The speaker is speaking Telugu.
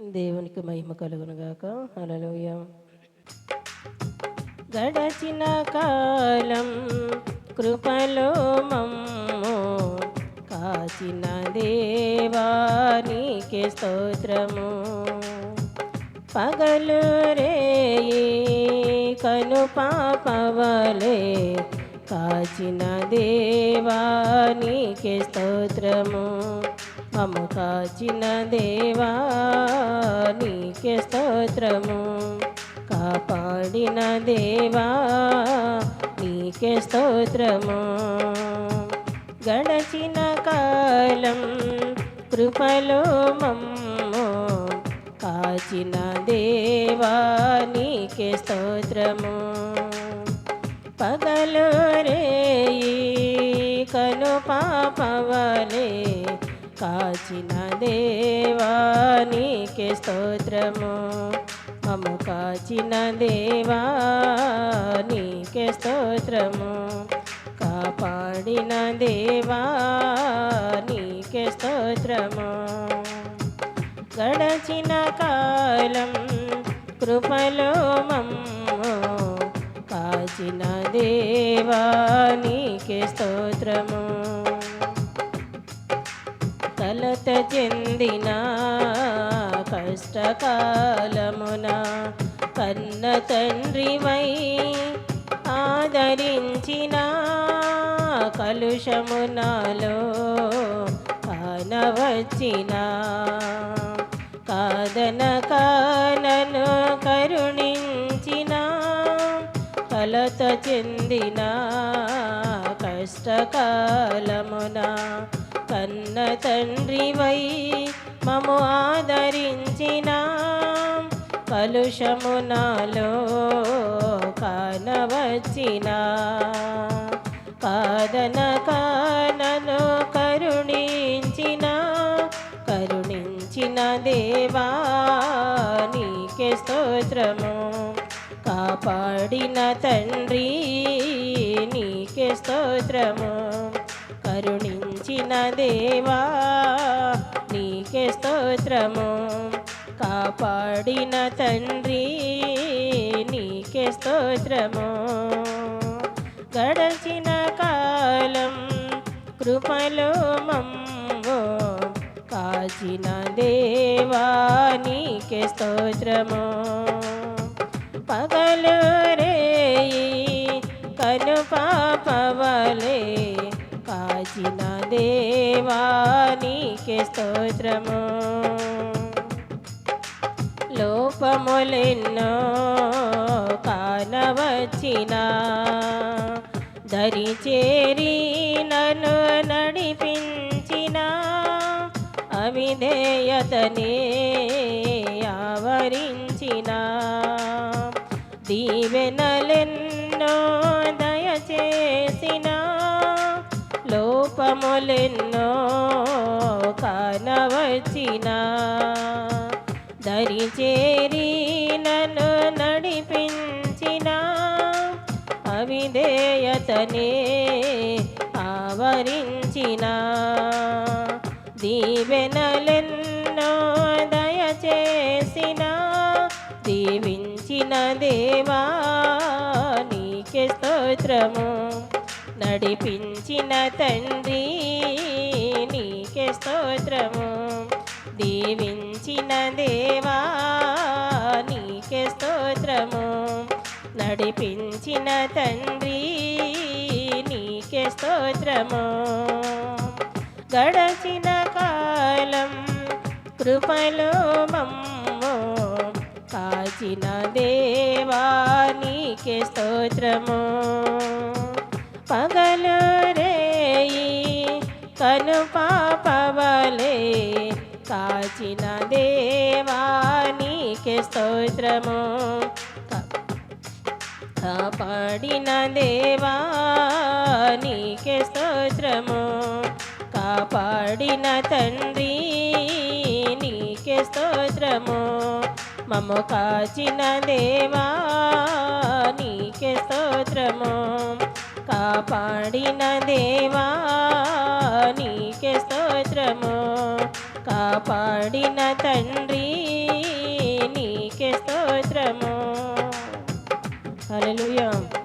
దేవునికి మహిమ కలుగునుగాక అలలోయ గడచిన కాలం కృపలో మమ్ము కాచిన దేవానికి స్తోత్రము. పగలు రే కను పాపవలే కాచిన దేవానికి స్తోత్రము. మము కాచిన దేవానికి స్తోత్రము. కాపాడిన దేవా నీకే స్తోత్రము. గడచిన కాలం కృపలో మమ్ము. కాచిన దేవా నీకే స్తోత్రము. పగలు రేయి కను పాపవలే. కాచిన దేవానికి స్తోత్రము. మము కాచిన దేవానికి స్తోత్రము. కాపాడిన దేవానికి స్తోత్రము. గడచిన కాలం కృపలో మమ్ము కాచిన దేవానికి స్తోత్రము. కలత చెందిన? కష్టకాలమున కన్న తండ్రివై ఆదరించిన? కలుషమునాలో కానవచ్చిన? కాదన కానను కరుణించిన? కలత చెందిన? కష్టకాల తండ్రివై మము ఆదరించిన. కలుషము నాలో కానవచ్చిన. కాదన కానను కరుణించిన కరుణించిన దేవా నీకే స్తోత్రము. కాపాడిన తండ్రి నీకే స్తోత్రము. పెంచిన దేవా నీకే స్తోత్రము. కాపాడిన తండ్రి నీకే స్తోత్రము. గడచిన కాలం కృపలో మమ్ము. కాచిన దేవా నీకే స్తోత్రము. పగలు రే కను పాపవలే. చేసిన దేవా నీకే స్తోత్రము. లోపములెన్నో కానవచ్చిన దరి చేరి నన్ను నడిపించిన అవిధేయతనే ఆవరించిన. దీవెనలెన్నో దయచేసిన లోపములెన్నో కానవచ్చిన. దరి చేరి నన్ను నడిపించిన. అవిధేయతనే ఆవరించిన. దీవెనలెన్నో దయచేసిన. దీవించిన దేవా నీకే స్తోత్రము. నడిపించిన తండ్రి నీకే స్తోత్రము. దీవించిన దేవా నీకే స్తోత్రము. నడిపించిన తండ్రి నీకే స్తోత్రము. గడచిన కాలం కృపలో మమ్ము. కాచిన దేవా నీకే స్తోత్రము. కను పాపవలే కాచిన దేవానికి స్తోత్రము. కాపాడిన దేవానికి స్తోత్రము. కాపాడిన తండ్రి నీకే స్తోత్రము. మమ్మ కాచిన దేవా నీకే స్తోత్రము. కాపాడిన దేవా నీకే స్తోత్రము. కాపాడిన తండ్రి నీకే స్తోత్రము. హలో